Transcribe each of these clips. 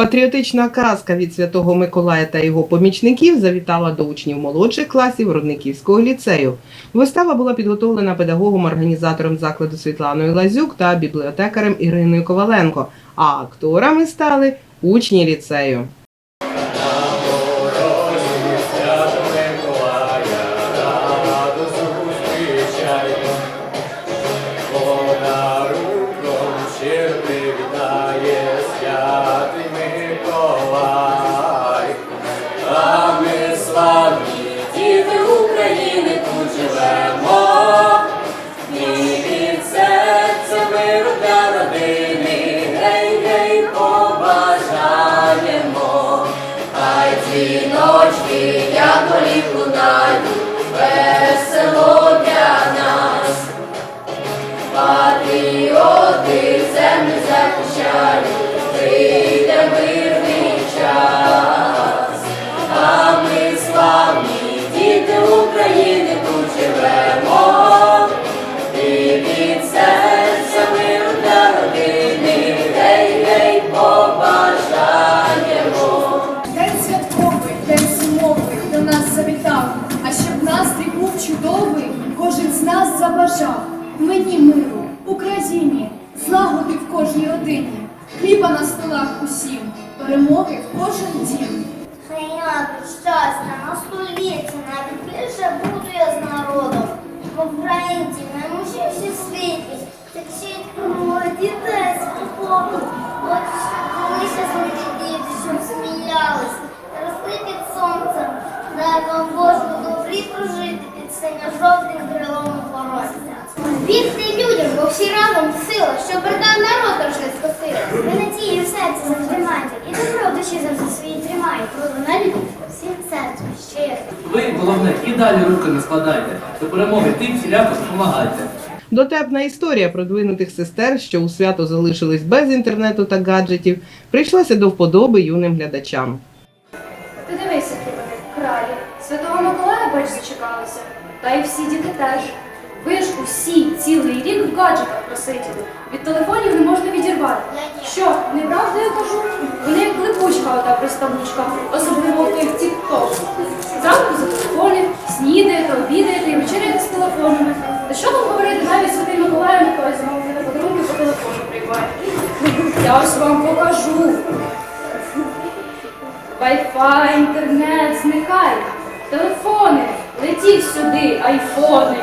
Патріотична казка від Святого Миколая та його помічників завітала до учнів молодших класів Рудниківського ліцею. Вистава була підготовлена педагогом-організатором закладу Світланою Лазюк та бібліотекарем Іриною Коваленко, а акторами стали учні ліцею. Нас забажав. Мені миру, Україні, злагоди в кожній родині, хліба на столах усім, перемоги в кожен дім. Хай Прийняти щастя на століття, навіть більше буду я з народом. Бо українці наймужніші в світі, течіть кровою дітей святого. От колися злиті діти, щоб сміялись, росли під сонцем. Дай вам Боже добрі прожити під синьо-жовтим крилом охоронця. Вірте людям, бо всі разом сила, що братан народ трошки скосила. Ви надії в серці завжди майте, і добро в душі завжди свої тримайте. Ви на всім серцем щиро. Ви, головне, і далі руки не складайте. До перемоги тим всіляко допомагайте. Дотепна історія продвинутих сестер, що у свято залишились без інтернету та гаджетів, прийшлася до вподоби юним глядачам. Ти дивися, які вони кралі. Святого Миколая, бач. Та й всі діти теж. Ви ж усі цілий рік в гаджетах просиділи. Від телефонів не можна відірвати. Що, неправда я кажу? Вони як липучка ота приставучка, особливо в тих тік-ток. Зранку за телефонів, снідаєте, обідаєте і вечеряєте летіть сюди, айфони.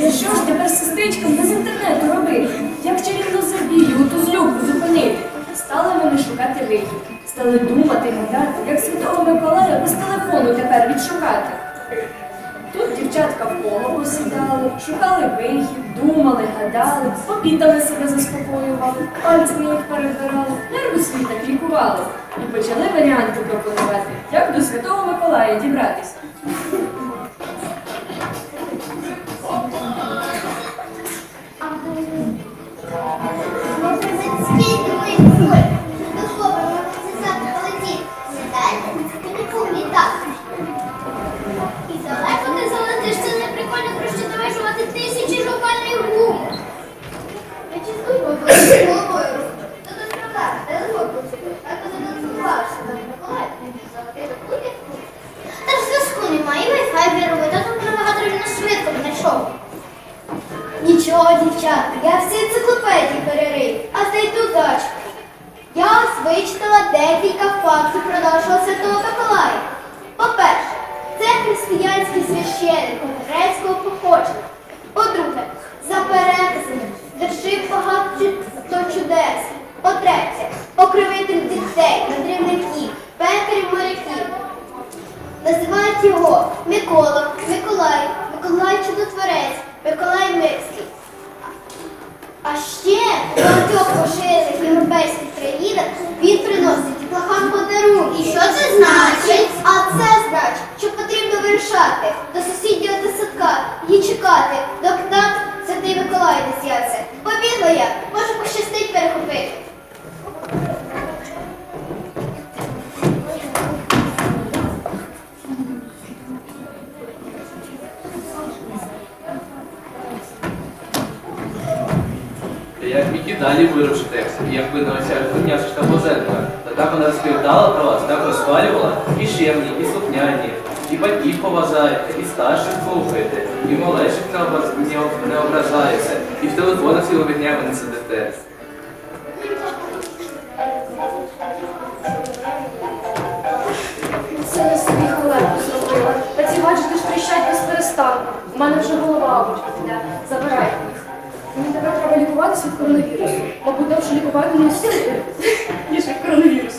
Що ж тепер сестричкам без інтернету робити? Як чарівну забію, ту злюбу зупинити? Стали вони шукати вихід. Стали думати, гадати, як святого Миколая без телефону тепер відшукати. Тут дівчатка в коло посідали, шукали вихід, думали, гадали, попітами себе заспокоювали, пальцями їх перебирали, нерви свій так лікували. І почали варіанти пропонувати, як до святого Миколая дібратися. Та ж зв'язку немає, вайфай вірує, та тут набагато він швидко знайшов. Нічого, дівчатка, я всі енциклопедії перерив, а знайду дочку. Я ось вичитала декілька фактів про нашого святого Миколая. По-перше, це християнський священник грецького походження. По-друге, за переказами вершив багато чудес. По-третє, Його Микола, Миколай, Миколай Чудотворець, Миколай Мирський. А ще в багатьох поширених європейських країнах він приносить дітлахам подарунки. І що це значить? А це значить, що потрібно вирішати до сусіднього садка і чекати, доки там Святий Миколай не з'явиться. Побігла я, може пощастить перехопити. Далі вирушити, якби не оця коняшечка Бозенка. Та так вона розповідала про вас, так розхвалювала, і шемні, і слухняні, і батьків поважаєте, і старших слухаєте, і малечик не, образ... не, об- не ображається, і в телефонах цілими днями не сидите. Це я собі халепу зробила. Та ці гаджети ж тріщать без перестанку. У мене вже голова болить. Забирайте. Мені тепер треба лікуватися від коронавірусу. Мабуть, довше лікувати не всі, ніж від коронавірусу.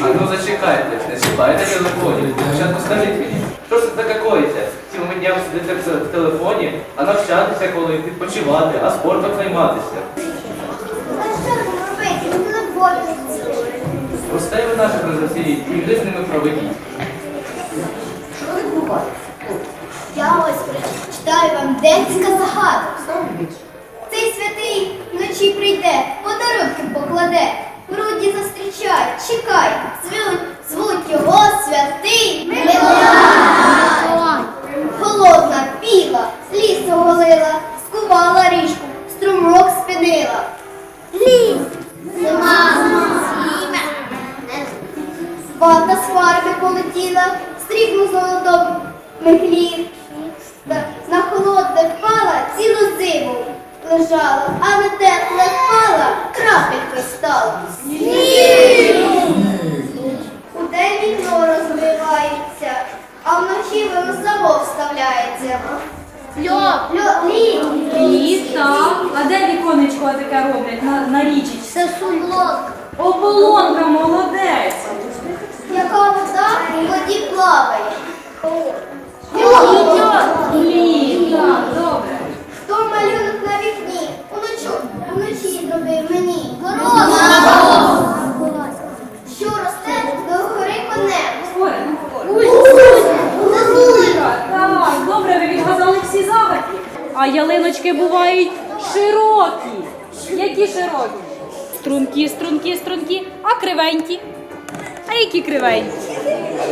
А ну зачекайте, не чіпайте телефонів. Спочатку скажіть мені, що це таке коїться? Цілими днями сидите в телефоні, а навчатися коли, відпочивати, а спортом займатися. А що ж робити? Ми телефоні. Простей ви наших розросіліть і йди з ними проведіть. Що ви відбувається? Я ось прочитаю вам декілька загадок. Цей святий вночі прийде, подарунки покладе, груді зустрічає, чекай, звуть, лежала, а на тепле впала, крапелька стала. У день вікно розбивається, а вночі воно само вставляється. Льо, льо, лід. Лід, так. А де віконечко таке роблять на, на річці? Це сулок, Ополонка, молодець. яка вода у воді плаває. Лід, Стрункі, стрункі, стрункі, а кривенькі. А які кривенькі?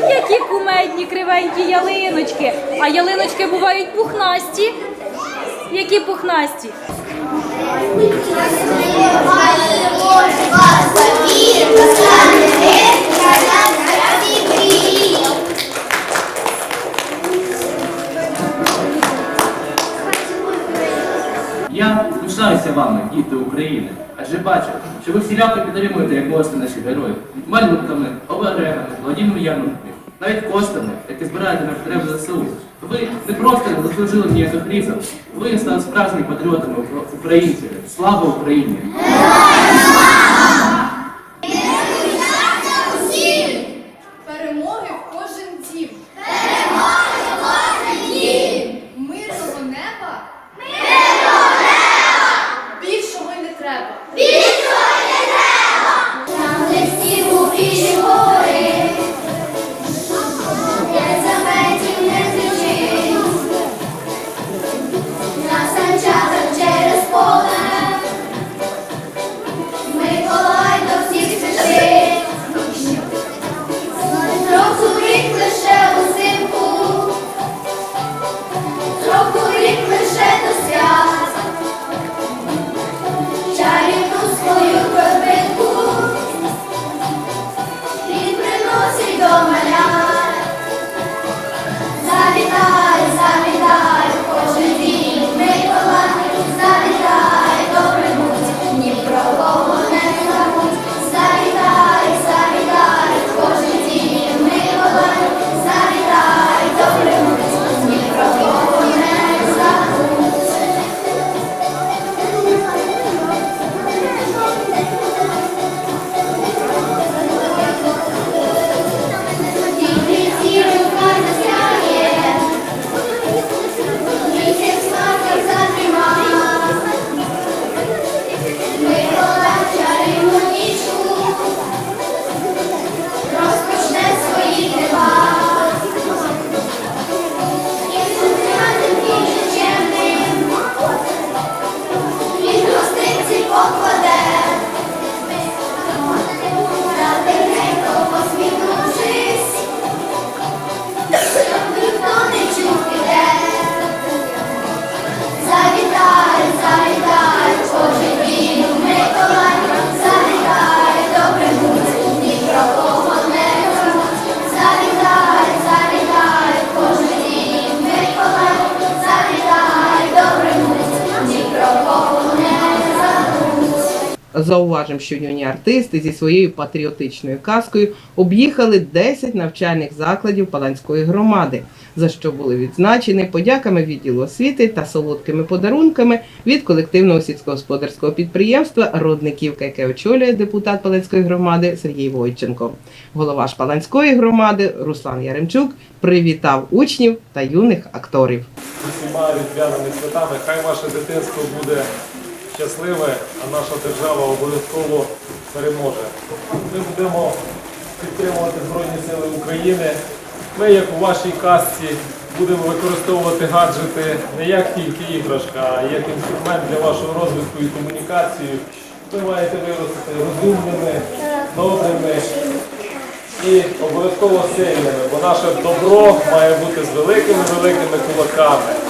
Які кумедні кривенькі ялиночки. А ялиночки бувають пухнасті. Які пухнасті? Я пишаюся вами, діти України, адже бачу, що ви всіляко підтримуєте, як можете наших героїв, малюнками, оберегами, благодійними ярмарками, навіть коштами, які збираєте на потреби ЗСУ. Ви не просто не заслужили ніяких різок, ви стали справжніми патріотами українців. Слава Україні! Зауважимо, що юні артисти зі своєю патріотичною казкою об'їхали 10 навчальних закладів Паланської громади, за що були відзначені подяками відділу освіти та солодкими подарунками від колективного сільськогосподарського підприємства Родниківка, яке очолює депутат Паланської громади Сергій Войченко. Голова Шпаланської громади Руслан Яремчук привітав учнів та юних акторів. усіма різдвяними святами. Хай ваше дитинство буде щасливе, а наша держава обов'язково переможе. Ми будемо підтримувати Збройні Сили України. Ми, як у вашій казці, будемо використовувати гаджети не як тільки іграшка, а як інструмент для вашого розвитку і комунікації. Ви маєте виростити розумними, добрими і обов'язково сильними, бо наше добро має бути з великими великими кулаками.